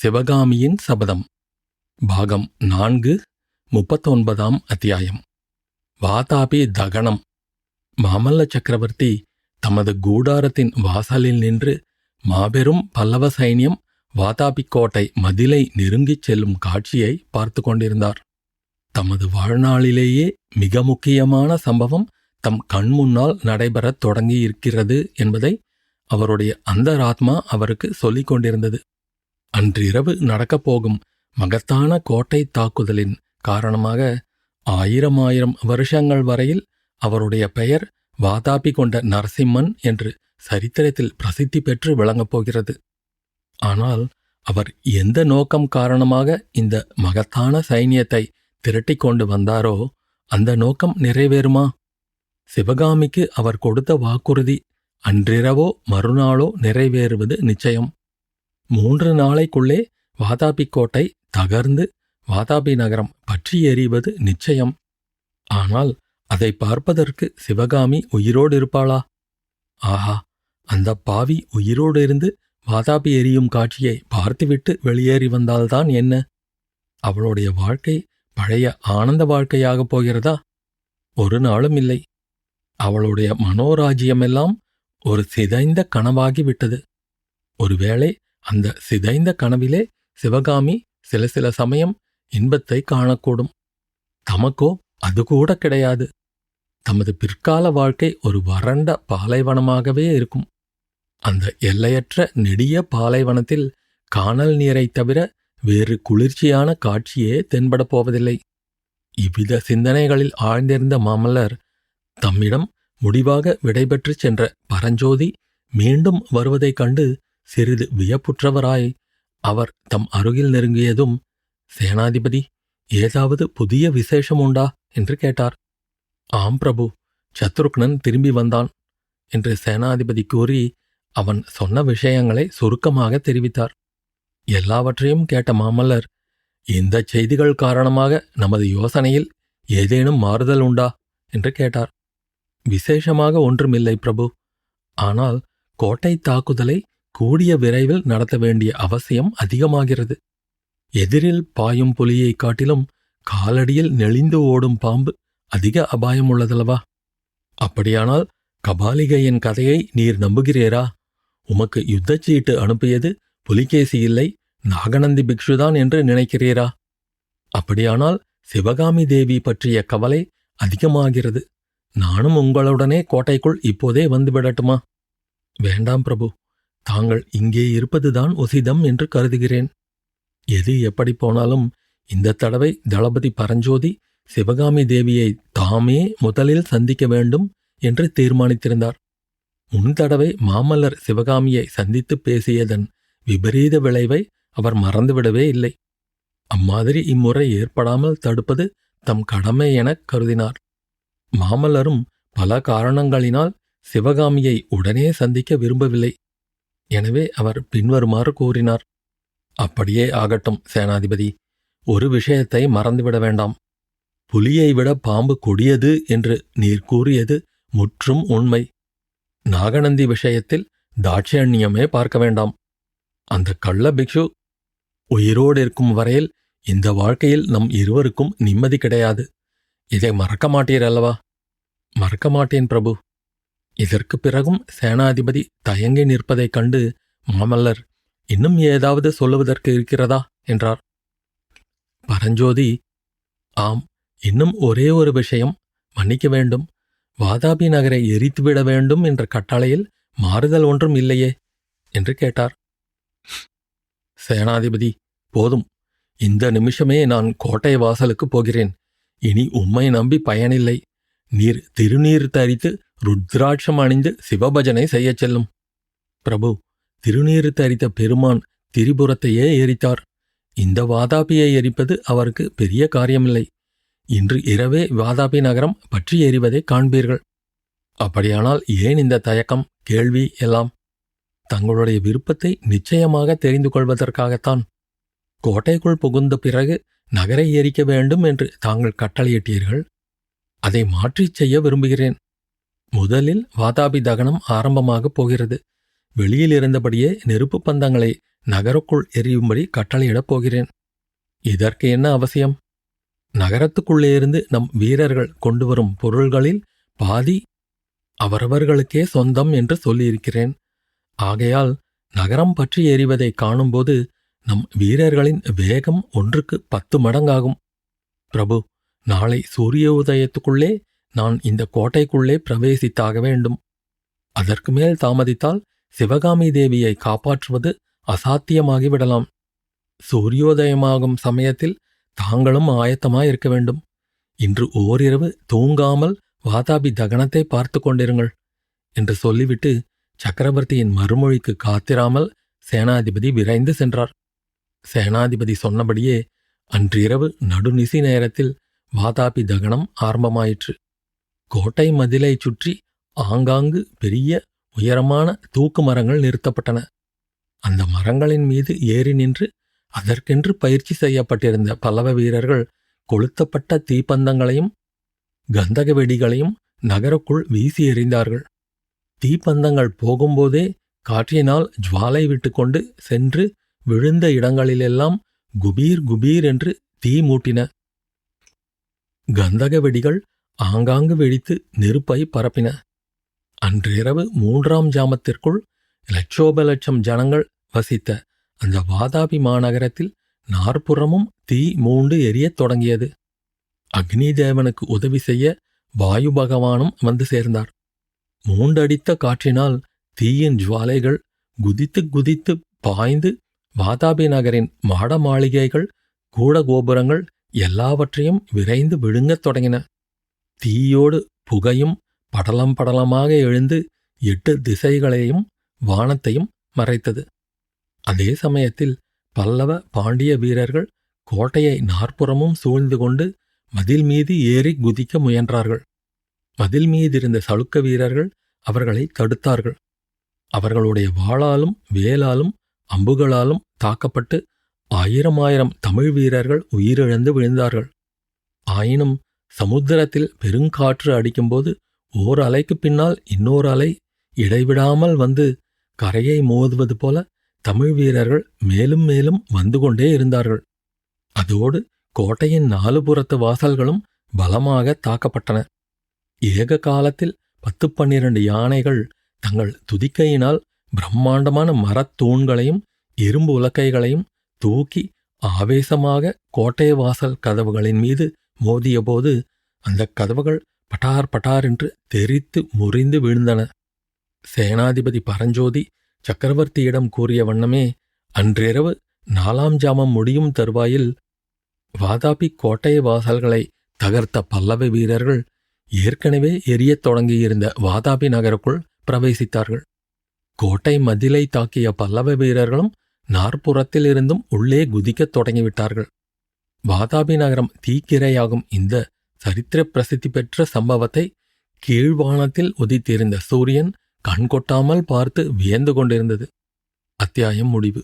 சிவகாமியின் சபதம். பாகம் நான்கு முப்பத்தொன்பதாம் அத்தியாயம். வாதாபி தகனம். மாமல்ல சக்கரவர்த்தி தமது கூடாரத்தின் வாசலில் நின்று மாபெரும் பல்லவ சைன்யம் வாதாபி கோட்டை மதிலை நெருங்கிச் செல்லும் காட்சியை பார்த்து கொண்டிருந்தார். தமது வாழ்நாளிலேயே மிக முக்கியமான சம்பவம் தம் கண்முன்னால் நடைபெறத் தொடங்கியிருக்கிறது என்பதை அவருடைய அந்தராத்மா அவருக்கு சொல்லிக் கொண்டிருந்தது. அன்றிரவு நடக்கப் போகும் மகத்தான கோட்டை தாக்குதலின் காரணமாக ஆயிரம் ஆயிரம் வருஷங்கள் வரையில் அவருடைய பெயர் வாதாபி கொண்ட நரசிம்மன் என்று சரித்திரத்தில் பிரசித்தி பெற்று விளங்கப் போகிறது. ஆனால் அவர் எந்த நோக்கம் காரணமாக இந்த மகத்தான சைனியத்தை திரட்டிக் கொண்டு வந்தாரோ அந்த நோக்கம் நிறைவேறுமா? சிவகாமிக்கு அவர் கொடுத்த வாக்குறுதி அன்றிரவோ மறுநாளோ நிறைவேறுவது நிச்சயம். மூன்று நாளைக்குள்ளே வாதாபி கோட்டை தகர்ந்து வாதாபி நகரம் பற்றி எறிவது நிச்சயம். ஆனால் அதை பார்ப்பதற்கு சிவகாமி உயிரோடு இருப்பாளா? ஆஹா அந்த பாவி உயிரோடு இருந்து வாதாபி எரியும் காட்சியை பார்த்துவிட்டு வெளியேறி வந்தால்தான் என்ன? அவளுடைய வாழ்க்கை பழைய ஆனந்த வாழ்க்கையாகப் போகிறதா? ஒரு நாளும் இல்லை. அவளுடைய மனோராஜ்யமெல்லாம் ஒரு சிதைந்த கனவாகிவிட்டது. ஒருவேளை அந்த சிதைந்த கனவிலே சிவகாமி சில சில சமயம் இன்பத்தை காணக்கூடும். தமக்கோ அது கூட கிடையாது. தமது பிற்கால வாழ்க்கை ஒரு வறண்ட பாலைவனமாகவே இருக்கும். அந்த எல்லையற்ற நெடிய பாலைவனத்தில் காணல் நீரைத் தவிர வேறு குளிர்ச்சியான காட்சியே தென்படப் போவதில்லை. இவ்வித சிந்தனைகளில் ஆழ்ந்திருந்த மாமல்லர் தம்மிடம் முடிவாக விடைபெற்றுச் சென்ற பரஞ்சோதி மீண்டும் வருவதைக் கண்டு சிறிது வியப்புற்றவராய் அவர் தம் அருகில் நெருங்கியதும் சேனாதிபதி ஏதாவது புதிய விசேஷம் உண்டா? என்று கேட்டார். ஆம் பிரபு சத்ருக்னன் திரும்பி வந்தான் என்று சேனாதிபதி கூறி அவன் சொன்ன விஷயங்களை சுருக்கமாக தெரிவித்தார். எல்லாவற்றையும் கேட்ட மாமல்லர் இந்த செய்திகள் காரணமாக நமது யோசனையில் ஏதேனும் மாறுதல் உண்டா? என்று கேட்டார். விசேஷமாக ஒன்றுமில்லை பிரபு. ஆனால் கோட்டை தாக்குதலை கூடிய விரைவில் நடத்த வேண்டிய அவசியம் அதிகமாகிறது. எதிரில் பாயும் புலியைக் காட்டிலும் காலடியில் நெளிந்து ஓடும் பாம்பு அதிக அபாயம் உள்ளதல்லவா? அப்படியானால் கபாலிகையின் கதையை நீர் நம்புகிறீரா? உமக்கு யுத்தச்சீட்டு அனுப்பியது புலிகேசி இல்லை நாகநந்தி பிக்ஷுதான் என்று நினைக்கிறீரா? அப்படியானால் சிவகாமி தேவி பற்றிய கவலை அதிகமாகிறது. நானும் உங்களுடனே கோட்டைக்குள் இப்போதே வந்துவிடட்டுமா? வேண்டாம் பிரபு. தாங்கள் இங்கே இருப்பதுதான் உசிதம் என்று கருதுகிறேன். எது எப்படி போனாலும் இந்த தடவை தளபதி பரஞ்சோதி சிவகாமி தேவியை தாமே முதலில் சந்திக்க வேண்டும் என்று தீர்மானித்திருந்தார். முன் தடவை மாமல்லர் சிவகாமியை சந்தித்து பேசியதன் விபரீத விளைவை அவர் மறந்துவிடவே இல்லை. அம்மாதிரி இம்முறை ஏற்படாமல் தடுப்பது தம் கடமை எனக் கருதினார். மாமல்லரும் பல காரணங்களினால் சிவகாமியை உடனே சந்திக்க விரும்பவில்லை. எனவே அவர் பின்வருமாறு கூறினார். அப்படியே ஆகட்டும் சேனாதிபதி. ஒரு விஷயத்தை மறந்துவிட வேண்டாம். புலியை விட பாம்பு கொடியது என்று நீர் கூறியது முற்றும் உண்மை. நாகநந்தி விஷயத்தில் தாட்சியண்யமே பார்க்க வேண்டாம். அந்த கள்ள பிக்ஷு உயிரோடு இருக்கும் வரையில் இந்த வாழ்க்கையில் நம் இருவருக்கும் நிம்மதி கிடையாது. இதை மறக்க மாட்டீர் அல்லவா? மறக்க மாட்டேன் பிரபு. இதற்கு பிறகும் சேனாதிபதி தயங்கி நிற்பதைக் கண்டு மாமல்லர் இன்னும் ஏதாவது சொல்லுவதற்கு இருக்கிறதா? என்றார். பரஞ்சோதி ஆம் இன்னும் ஒரே ஒரு விஷயம். மன்னிக்க வேண்டும். வாதாபி நகரை எரித்துவிட வேண்டும் என்ற கட்டளையில் மாறுதல் ஒன்றும் இல்லையே என்று கேட்டார். சேனாதிபதி போதும். இந்த நிமிஷமே நான் கோட்டை வாசலுக்கு போகிறேன். இனி உம்மை நம்பி பயனில்லை. நீர் திருநீர் தரித்து ருத்ராட்சம் அணிந்து சிவபஜனை செய்யச் செல்லும். பிரபு திருநீறு தரித்த பெருமான் திரிபுரத்தையே எரித்தார். இந்த வாதாபியை எரிப்பது அவருக்கு பெரிய காரியமில்லை. இன்று இரவே வாதாபி நகரம் பற்றி எறிவதை காண்பீர்கள். அப்படியானால் ஏன் இந்த தயக்கம் கேள்வி எல்லாம்? தங்களுடைய விருப்பத்தை நிச்சயமாக தெரிந்து கொள்வதற்காகத்தான். கோட்டைக்குள் புகுந்த பிறகு நகரை எரிக்க வேண்டும் என்று தாங்கள் கட்டளையிட்டீர்கள். அதை மாற்றிச் செய்ய விரும்புகிறேன். முதலில் வாதாபி தகனம் ஆரம்பமாகப் போகிறது. வெளியில் இருந்தபடியே நெருப்பு பந்தங்களை நகருக்குள் எரியும்படி கட்டளையிடப் போகிறேன். இதற்கு என்ன அவசியம்? நகரத்துக்குள்ளே இருந்து நம் வீரர்கள் கொண்டு வரும் பொருள்களில் பாதி அவரவர்களுக்கே சொந்தம் என்று சொல்லியிருக்கிறேன். ஆகையால் நகரம் பற்றி எறிவதை காணும்போது நம் வீரர்களின் வேகம் ஒன்றுக்கு பத்து மடங்காகும். பிரபு நாளை சூரிய உதயத்துக்குள்ளே நான் இந்த கோட்டைக்குள்ளே பிரவேசித்தாக வேண்டும். அதற்கு மேல் தாமதித்தால் சிவகாமி தேவியை காப்பாற்றுவது அசாத்தியமாகிவிடலாம். சூரியோதயமாகும் சமயத்தில் தாங்களும் ஆயத்தமாயிருக்க வேண்டும். இன்று ஓரிரவு தூங்காமல் வாதாபி தகனத்தை பார்த்து கொண்டிருங்கள் என்று சொல்லிவிட்டு சக்கரவர்த்தியின் மறுமொழிக்கு காத்திராமல் சேனாதிபதி விரைந்து சென்றார். சேனாதிபதி சொன்னபடியே அன்றிரவு நடுநிசி நேரத்தில் வாதாபி தகனம் ஆரம்பமாயிற்று. கோட்டை மதிலைச் சுற்றி ஆங்காங்கு பெரிய உயரமான தூக்கு மரங்கள் நிறுத்தப்பட்டன. அந்த மரங்களின் மீது ஏறி நின்று அதற்கென்று பயிற்சி செய்யப்பட்டிருந்த பல்லவ வீரர்கள் கொளுத்தப்பட்ட தீப்பந்தங்களையும் கந்தக வெடிகளையும் நகருக்குள் வீசி எறிந்தார்கள். தீப்பந்தங்கள் போகும்போதே காற்றினால் ஜுவாலை விட்டுக்கொண்டு சென்று விழுந்த இடங்களிலெல்லாம் குபீர் குபீர் என்று தீ மூட்டின. கந்தக வெடிகள் ஆங்காங்கு வெடித்து நெருப்பை பரப்பின. அன்றிரவு மூன்றாம் ஜாமத்திற்குள் லட்சோப லட்சம் ஜனங்கள் வசித்த அந்த வாதாபி மாநகரத்தில் நாற்புறமும் தீ மூண்டு எரியத் தொடங்கியது. அக்னி தேவனுக்கு உதவி செய்ய வாயு பகவானும் வந்து சேர்ந்தார். மூண்டடித்த காற்றினால் தீயின் ஜுவாலைகள் குதித்து குதித்து பாய்ந்து வாதாபி நகரின் மாட மாளிகைகள் கூட கோபுரங்கள் எல்லாவற்றையும் விரைந்து விழுங்கத் தொடங்கின. தீயோடு புகையும் படலம் படலமாக எழுந்து எட்டு திசைகளையும் வானத்தையும் மறைத்தது. அதே சமயத்தில் பல்லவ பாண்டிய வீரர்கள் கோட்டையை நாற்புறமும் சூழ்ந்து கொண்டு மதில் மீது ஏறி குதிக்க முயன்றார்கள். மதில் மீதிருந்த சளுக்க வீரர்கள் அவர்களை தடுத்தார்கள். அவர்களுடைய வாளாலும் வேலாலும் அம்புகளாலும் தாக்கப்பட்டு ஆயிரம் ஆயிரம் தமிழ் வீரர்கள் உயிரிழந்து விழுந்தார்கள். ஆயினும் சமுத்திரத்தில் பெருங்காற்று அடிக்கும்போது ஓர் அலைக்குப் பின்னால் இன்னொரு அலை இடைவிடாமல் வந்து கரையை மோதுவது போல தமிழ் வீரர்கள் மேலும் மேலும் வந்து கொண்டே இருந்தார்கள். அதோடு கோட்டையின் நாலு புறத்து வாசல்களும் பலமாக தாக்கப்பட்டன. ஏக காலத்தில் பத்து பன்னிரண்டு யானைகள் தங்கள் துதிக்கையினால் பிரம்மாண்டமான மரத்தூண்களையும் இரும்பு உலக்கைகளையும் தூக்கி ஆவேசமாக கோட்டை வாசல் கதவுகளின் மீது மோதியபோது அந்த கதவுகள் பட்டார் பட்டார் என்று தெரித்து முறிந்து விழுந்தன. சேனாதிபதி பரஞ்சோதி சக்கரவர்த்தியிடம் கூறிய வண்ணமே அன்றிரவு நாலாம் ஜாமம் முடியும் தருவாயில் வாதாபி கோட்டை வாசல்களை தகர்த்த பல்லவ வீரர்கள் ஏற்கனவே எரியத் தொடங்கியிருந்த வாதாபி நகருக்குள் பிரவேசித்தார்கள். கோட்டை மதிலை தாக்கிய பல்லவ வீரர்களும் நாற்புறத்திலிருந்தும் உள்ளே குதிக்கத் தொடங்கிவிட்டார்கள். வாதாபி நகரம் தீக்கிரையாகும் இந்த சரித்திர பிரசித்தி பெற்ற சம்பவத்தை கீழ்வானத்தில் உதித்திருந்த சூரியன் கண்கொட்டாமல் பார்த்து வியந்து கொண்டிருந்தது. அத்தியாயம் முடிவு.